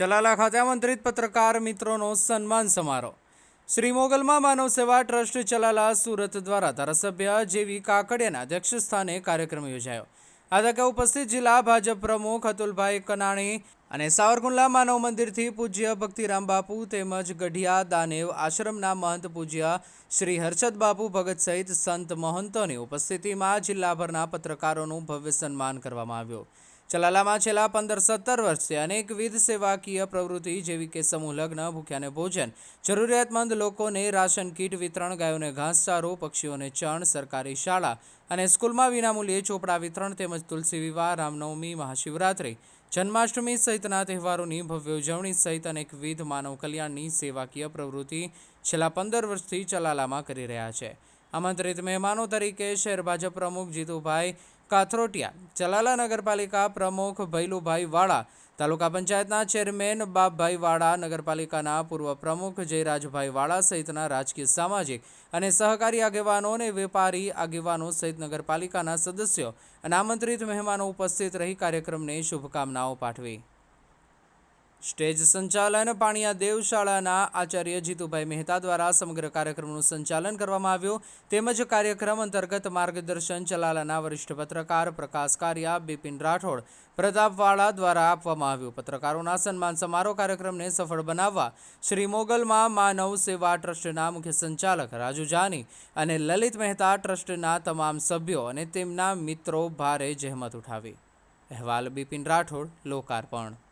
ચલાલા ખાતે આમંત્રિત પત્રકાર મિત્રોનો સન્માન સમારોહ. શ્રી મોગલમાં માનવ સેવા ટ્રસ્ટ ચલાલા સુરત દ્વારા ધારાસભ્ય જેવી કાકડિયાના અધ્યક્ષ સ્થાને કાર્યક્રમ યોજાયો. આ તકે ઉપસ્થિત જિલ્લા ભાજપ પ્રમુખ અતુલભાઈ કનાણી અને સાવરકુંડલા માનવ મંદિરથી પૂજ્ય ભક્તિરામ બાપુ તેમજ ગઢિયા દાનેવ આશ્રમના મહંત પૂજ્ય શ્રી હર્ષદ બાપુ ભગત સહિત સંત મહંતોની ઉપસ્થિતિમાં જિલ્લાભરના પત્રકારોનું ભવ્ય સન્માન કરવામાં આવ્યું. ચલાલામાં છેલ્લા પંદર સત્તર વર્ષથી અનેકવિધ સેવાકીય પ્રવૃત્તિ જેવી કે સમૂહ લગ્ન, ભૂખ્યાને ભોજન, જરૂરિયાતમંદ લોકોને રાશન કીટ, વિતરણ ગાયોને ઘાસચારો, પક્ષીઓને ચણ, સરકારી શાળા અને સ્કૂલમાં વિનામૂલ્યે ચોપડા વિતરણ તેમજ તુલસી વિવાહ, રામનવમી, મહાશિવરાત્રિ, જન્માષ્ટમી સહિતના તહેવારોની ભવ્ય ઉજવણી સહિત અનેકવિધ માનવ કલ્યાણની સેવાકીય પ્રવૃત્તિ છેલ્લા પંદર વર્ષથી ચલાલામાં કરી રહ્યા છે. આમંત્રિત મહેમાનો તરીકે શહેર ભાજપ પ્રમુખ જીતુભાઈ કાથરોટિયા. ચલાલા નગરપાલિકા પ્રમુખ ભૈલુભાઈ વાળા, તાલુકા પંચાયતના ચેરમેન બાપભાઈ વાળા, નગરપાલિકાના પૂર્વ પ્રમુખ જયરાજભાઈ વાળા સહિતના રાજકીય સામાજિક અને સહકારી આગેવાનો અને વેપારી આગેવાનો સહિત નગરપાલિકાના સદસ્યો અને આમંત્રિત મહેમાનો ઉપસ્થિત રહી કાર્યક્રમને શુભકામનાઓ પાઠવી. સ્ટેજ સંચાલન પાણીયા દેવશાળાના આચાર્ય જીતુભાઈ મહેતા દ્વારા સમગ્ર કાર્યક્રમનું સંચાલન કરવામાં આવ્યું. તેમજ કાર્યક્રમ અંતર્ગત માર્ગદર્શન ચલાલાના વરિષ્ઠ પત્રકાર પ્રકાશ કારિયા, બિપિન રાઠોડ પ્રતાપવાળા દ્વારા આપવામાં આવ્યું. પત્રકારોના સન્માન સમારોહ કાર્યક્રમને સફળ બનાવવા શ્રી મોગલમાં માનવ સેવા ટ્રસ્ટના મુખ્ય સંચાલક રાજુ જાની અને લલિત મહેતા ટ્રસ્ટના તમામ સભ્યો અને તેમના મિત્રો ભારે જહેમત ઉઠાવી. અહેવાલ બિપિન રાઠોડ, લોકાર્પણ.